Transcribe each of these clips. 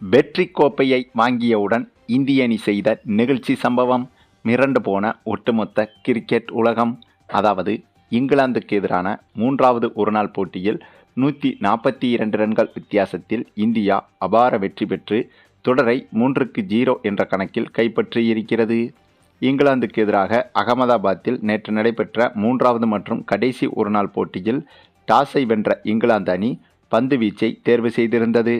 வெற்றி கோப்பையை வாங்கியவுடன் இந்திய அணி செய்த நிகழ்ச்சி சம்பவம் மிரண்டு போன ஒட்டுமொத்த கிரிக்கெட் உலகம் அதாவது இங்கிலாந்துக்கு எதிரான மூன்றாவது ஒருநாள் போட்டியில் நூற்றி நாற்பத்தி இரண்டு ரன்கள் வித்தியாசத்தில் இந்தியா அபார வெற்றி பெற்று தொடரை மூன்றுக்கு ஜீரோ என்ற கணக்கில் கைப்பற்றியிருக்கிறது இங்கிலாந்துக்கு எதிராக அகமதாபாத்தில் நேற்று நடைபெற்ற மூன்றாவது மற்றும் கடைசி ஒருநாள் போட்டியில் டாஸை வென்ற இங்கிலாந்து அணி பந்து வீச்சை தேர்வு செய்திருந்தது.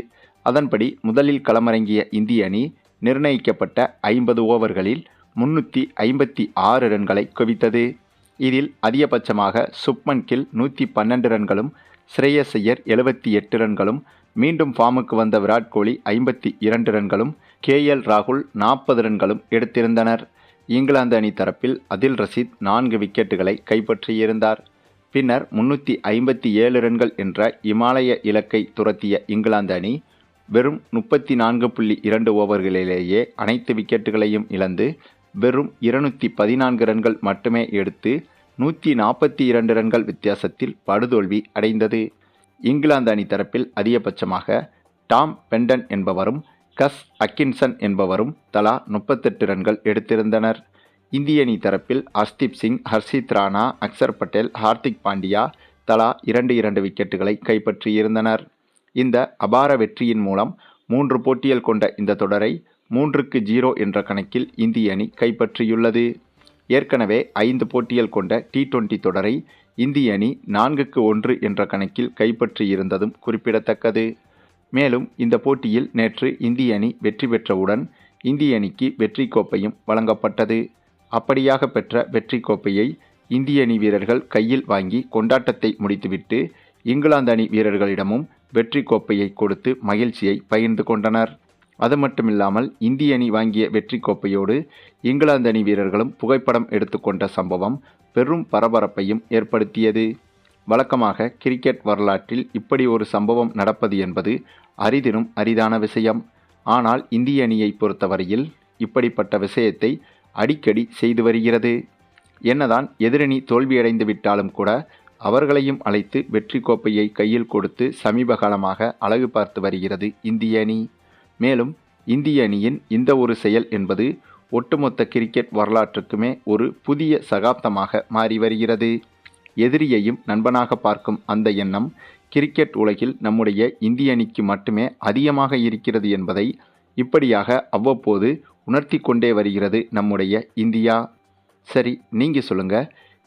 அதன்படி முதலில் களமிறங்கிய இந்திய அணி நிர்ணயிக்கப்பட்ட ஐம்பது ஓவர்களில் முன்னூற்றி ஐம்பத்தி ஆறு ரன்களை குவித்தது. இதில் அதிகபட்சமாக சுப்மன் கில் நூற்றி பன்னெண்டு ரன்களும் ஸ்ரேயஸ் ஐயர் எழுபத்தி எட்டு ரன்களும் மீண்டும் ஃபார்முக்கு வந்த விராட் கோலி ஐம்பத்தி இரண்டு ரன்களும் கே எல் ராகுல் நாற்பது ரன்களும் எடுத்திருந்தனர். இங்கிலாந்து அணி தரப்பில் அதில் ரசீத் நான்கு விக்கெட்டுகளை கைப்பற்றியிருந்தார். பின்னர் முன்னூற்றி ஐம்பத்தி ஏழு ரன்கள் என்ற இமாலய இலக்கை துரத்திய இங்கிலாந்து அணி வெறும் முப்பத்தி நான்கு புள்ளி இரண்டு ஓவர்களிலேயே அனைத்து விக்கெட்டுகளையும் இழந்து வெறும் இருநூற்றி பதினான்கு ரன்கள் மட்டுமே எடுத்து நூற்றி நாற்பத்தி இரண்டு ரன்கள் வித்தியாசத்தில் படுதோல்வி அடைந்தது. இங்கிலாந்து அணி தரப்பில் அதிகபட்சமாக டாம் பெண்டன் என்பவரும் கஸ் அக்கின்சன் என்பவரும் தலா முப்பத்தெட்டு ரன்கள் எடுத்திருந்தனர். இந்திய அணி தரப்பில் அஸ்தீப் சிங் ஹர்ஷித் ராணா அக்சர் பட்டேல் ஹார்திக் பாண்டியா தலா இரண்டு இரண்டு விக்கெட்டுகளை கைப்பற்றியிருந்தனர். இந்த அபார வெற்றியின் மூலம் மூன்று போட்டிகள் கொண்ட இந்த தொடரை மூன்றுக்கு ஜீரோ என்ற கணக்கில் இந்திய அணி கைப்பற்றியுள்ளது. ஏற்கனவே ஐந்து போட்டிகள் கொண்ட டி டுவெண்டி தொடரை இந்திய அணி நான்குக்கு ஒன்று என்ற கணக்கில் கைப்பற்றியிருந்ததும் குறிப்பிடத்தக்கது. மேலும் இந்த போட்டியில் நேற்று இந்திய அணி வெற்றி பெற்றவுடன் இந்திய அணிக்கு வெற்றி கோப்பையும் வழங்கப்பட்டது. அப்படியாக பெற்ற வெற்றி கோப்பையை இந்திய அணி வீரர்கள் கையில் வாங்கி கொண்டாட்டத்தை முடித்துவிட்டு இங்கிலாந்து அணி வீரர்களிடமும் வெற்றி கோப்பையை கொடுத்து மகிழ்ச்சியை பகிர்ந்து கொண்டனர். அது மட்டுமில்லாமல் இந்திய அணி வாங்கிய வெற்றி கோப்பையோடு இங்கிலாந்து அணி வீரர்களும் புகைப்படம் எடுத்துக்கொண்ட சம்பவம் பெரும் பரபரப்பையும் ஏற்படுத்தியது. வழக்கமாக கிரிக்கெட் வரலாற்றில் இப்படி ஒரு சம்பவம் நடப்பது என்பது அரிதினும் அரிதான விஷயம். ஆனால் இந்திய அணியை பொறுத்தவரையில் இப்படிப்பட்ட விஷயத்தை அடிக்கடி செய்து வருகிறது. என்னதான் எதிரணி தோல்வியடைந்து விட்டாலும் கூட அவர்களையும் அழைத்து வெற்றி கோப்பையை கையில் கொடுத்து சமீப காலமாக அழகு பார்த்து வருகிறது இந்திய அணி. மேலும் இந்திய அணியின் இந்த ஒரு செயல் என்பது ஒட்டுமொத்த கிரிக்கெட் வரலாற்றுக்குமே ஒரு புதிய சகாப்தமாக மாறி வருகிறது. எதிரியையும் நண்பனாக பார்க்கும் அந்த எண்ணம் கிரிக்கெட் உலகில் நம்முடைய இந்திய அணிக்கு மட்டுமே அதிகமாக இருக்கிறது என்பதை இப்படியாக அவ்வப்போது உணர்த்தி கொண்டே வருகிறது நம்முடைய இந்தியா. சரி நீங்கள் சொல்லுங்கள்